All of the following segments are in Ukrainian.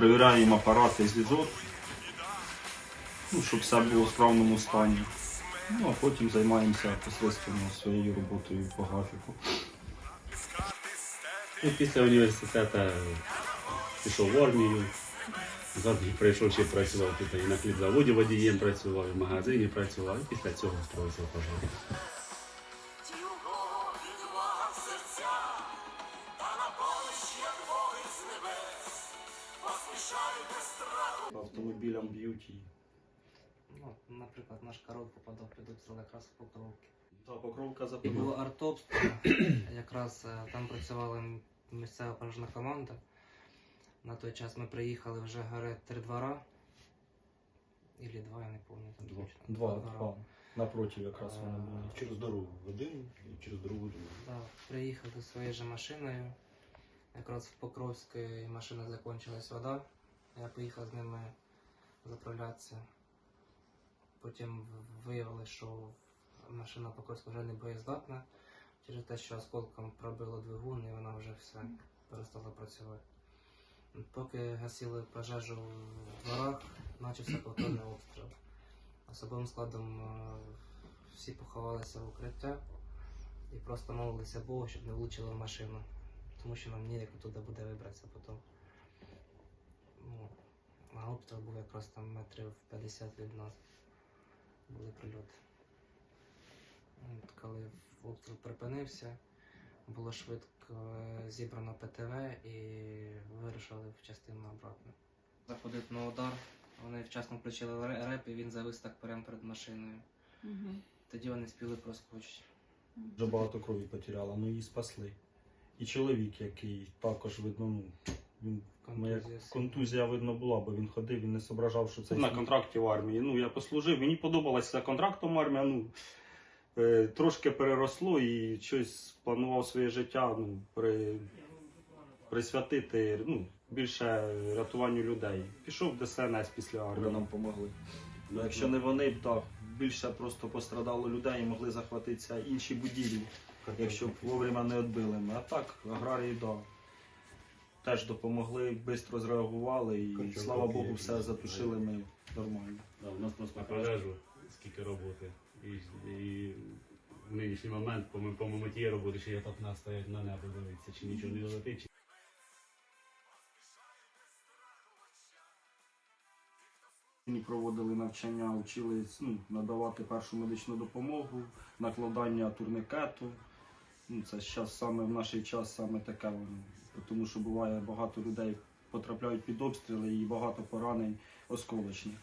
Перевіряємо апарати зв'язок, ну, щоб все було в справному стані. Ну, а потім займаємося посредственно своєю роботою по графіку. І після університету пішов в армію. Завжди прийшов ще працював тут і на хлібзаводі водієм працював, і в магазині працював, і після цього встроївся в Автомобілям б'ють і Ну, наприклад, наш король попадав під обстріл якраз в Покровки. та покровка запитала. було артобстріл, якраз е, там працювала місцева пожежна команда. На той час ми приїхали вже горять три двора. Ілі два, я не пам'ятаю. Два. точно. Два, двора. два. Напротив якраз вони були. Через дорогу один і через дорогу другий. Да, приїхали своєю же машиною. Якраз в Покровській машина закінчилась вода. Я поїхав з ними заправлятися. Потім в- виявилося, що машина Покровська вже не боєздатна через те, що осколком пробило двигун і вона вже все перестала працювати. Поки гасили пожежу в дворах, почався повторний обстріл. Особовим складом е, всі поховалися в укриття і просто молилися Богу, щоб не влучило в машину. Тому що нам ніяк туди буде вибратися потім. Ну, а обстріл був якраз там метрів 50 від нас. Були прильоти. От Коли обстріл припинився, було швидко е, зібрано ПТВ і вирушили в частину обратно. Заходив на удар, вони вчасно включили реп і він завис так прямо перед машиною. Мгм. Тоді вони спіли проскочити. Дуже багато крові потеряла, ну її спасли. І чоловік, який також видно, ну, він ну, як Контузія контузія видно була, бо він ходив, він не зображав, що це на контракті в армії. Ну, я послужив, мені подобалося за контрактом армія. Ну, е, трошки переросло і щось планував своє життя ну, при, присвятити ну, більше рятуванню людей. Пішов в ДСНС після Вони армії. нам допомогли. Ну, якщо не вони, б так більше просто пострадало людей і могли захватитися інші будівлі, якщо б вовремя не відбили ми. А так, аграрії, да. Теж допомогли, швидко зреагували і Хоча слава Богу, все якісь затушили ми нормально. Да, у нас просто на пожежу скільки роботи. І, і в нинішній момент, по, по моєму тієї роботи, що я так настоять на небо дивитися, чи нічого не летить, чи проводили навчання, вчили ну, надавати першу медичну допомогу, накладання турникету. Ну, це зараз саме в наш час саме таке воно. Тому що буває багато людей потрапляють під обстріли і багато поранень осколочних.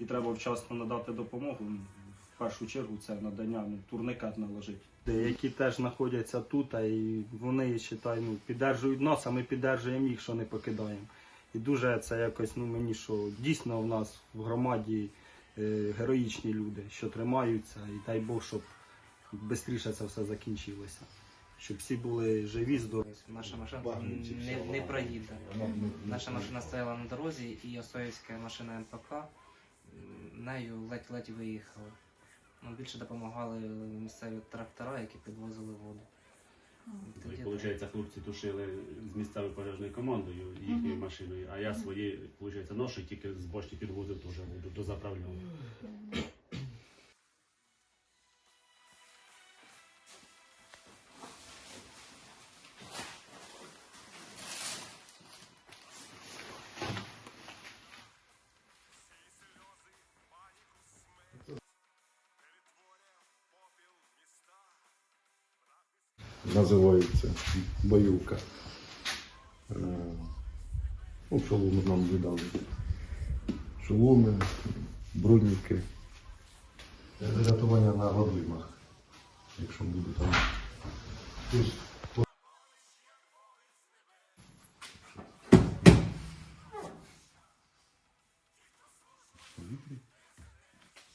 І треба вчасно надати допомогу. Ну, В першу чергу це надання ну, турникет наложити. Які теж знаходяться тут, і вони считай, ну, піддержують нас, а ми піддержуємо їх, що не покидаємо. І дуже це якось, ну мені що дійсно в нас в громаді е, героїчні люди, що тримаються, і дай Бог, щоб швидше це все закінчилося. Щоб всі були живі, здорові. Наша машина Багнюці не, не проїде. Наша машина стояла на дорозі, і Осоївська машина МПК нею ледь-ледь виїхала. Ну, більше допомагали місцеві трактора, які підвозили воду. Тоді. Виходить, хлопці тушили з місцевою пожежною командою їхньою машиною, а я свої, виходить, ношу тільки з бочки підвозив теж воду до Називається бойовка. Е, Ну, шоломи нам видали. Шоломи, броніки. Рятування на водоймах. Якщо буде там.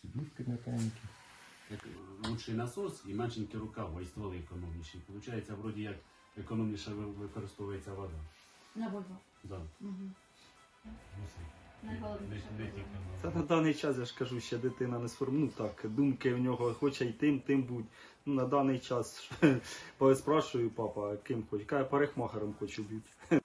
Сидітки механіки. Як лучший насос і меншенький рукав, а й стволи економніші. Получається, вроді як економніше використовується вода. На Вольво. Да. Найголовніше. не на на даний час, я ж кажу, ще дитина не сформує. Ну так, думки в нього хоче й тим, тим будь. Ну, на даний час спрашую папа, ким хоче. Каже, парикмахером хочу бути.